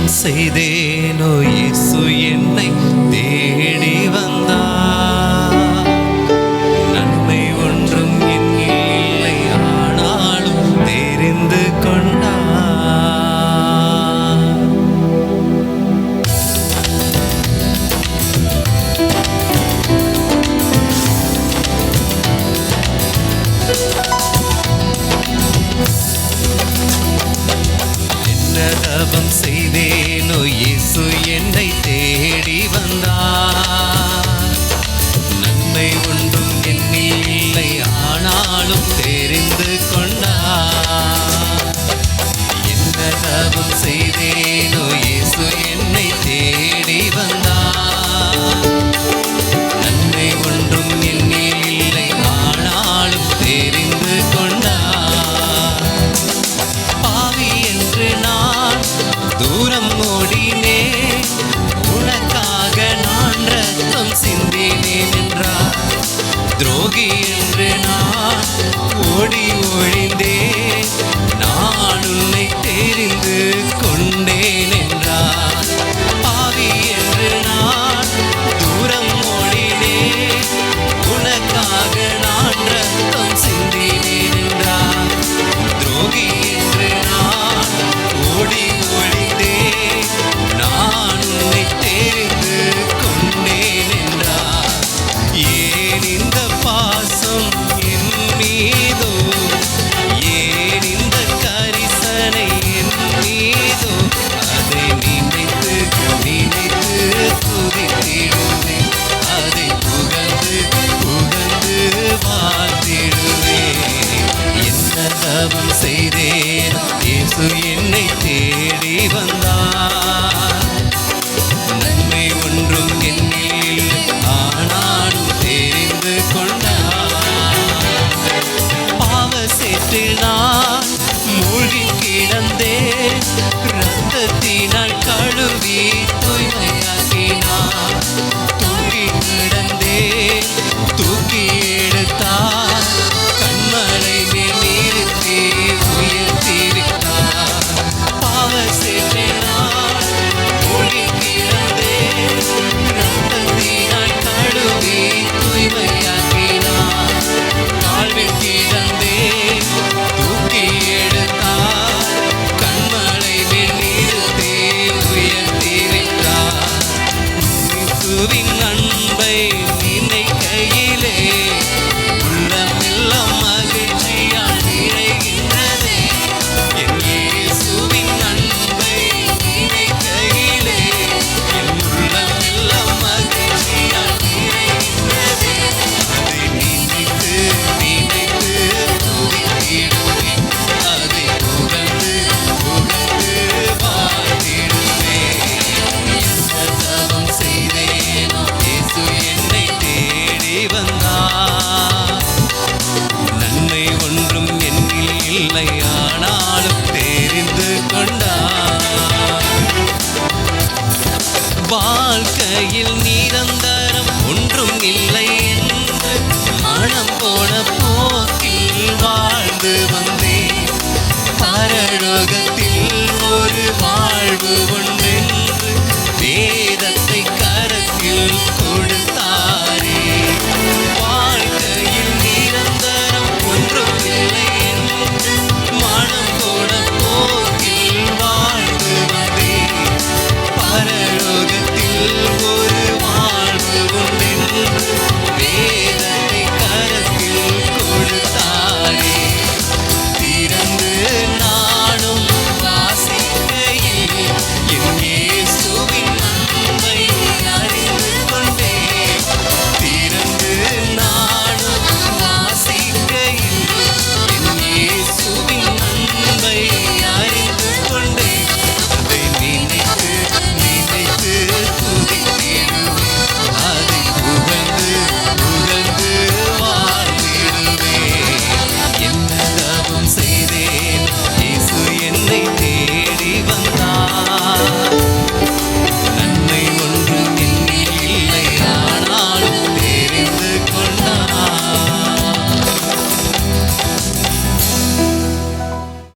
தியானம் செய்தேனோ இயேசு என்னை தேடி தியானம் செய்தேனோ இயேசு என்னை தேடி வந்தார். நன்மை ஒன்றும் என்னில் இல்லை ஆனாலும் தேறி என்று நான் ஓடி ஒழிந்தேன். நான் உன்னை தெரிந்து கொண்டேனே. தவம் செய்தேன். இயேசு என்னை தேடி வந்தான். அல்லா நன்மை ஒன்றும் என்னில் இல்லை ஆனாலும் தெரிந்து கொண்டார். வாழ்க்கையில் நிரந்தரம் ஒன்றும் இல்லை என்று மனம் போன போக்கில் வாழ்ந்து வந்தேன். பரலோகத்தில் ஒரு வாழ்வு ஒன்று